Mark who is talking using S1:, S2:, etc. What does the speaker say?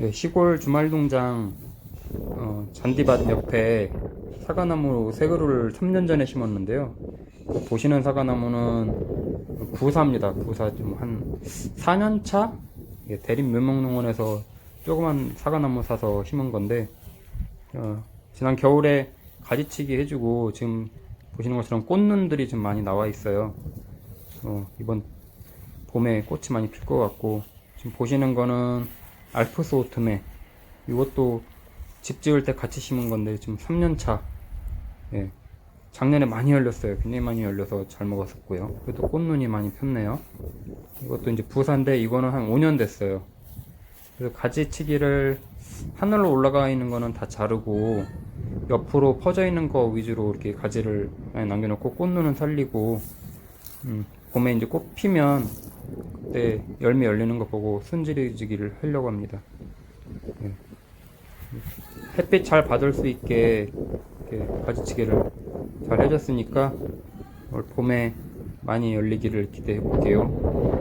S1: 네, 시골 주말농장 어, 잔디밭 옆에 사과나무 세 그루를 3년 전에 심었는데요. 보시는 사과나무는 부사입니다. 부사 좀 한 4년 차 예, 대림 묘목농원에서 조그만 사과나무 사서 심은 건데 어, 지난 겨울에 가지치기 해주고 지금 보시는 것처럼 꽃눈들이 좀 많이 나와 있어요. 어, 이번 봄에 꽃이 많이 필 것 같고 지금 보시는 거는 알프스 오트메 이것도 집 지을 때 같이 심은 건데 지금 3년 차. 예. 작년에 많이 열렸어요. 굉장히 많이 열려서 잘 먹었었고요. 그래도 꽃눈이 많이 폈네요. 이것도 이제 부사인데 이거는 한 5년 됐어요. 그래서 가지치기를 하늘로 올라가 있는 거는 다 자르고 옆으로 퍼져 있는 거 위주로 이렇게 가지를 남겨놓고 꽃눈은 살리고 음, 봄에 이제 꽃 피면 그때 열매 열리는 거 보고 순지리지기를 하려고 합니다. 예. 햇빛 잘 받을 수 있게 가지치기를 잘 해줬으니까 올 봄에 많이 열리기를 기대해 볼게요.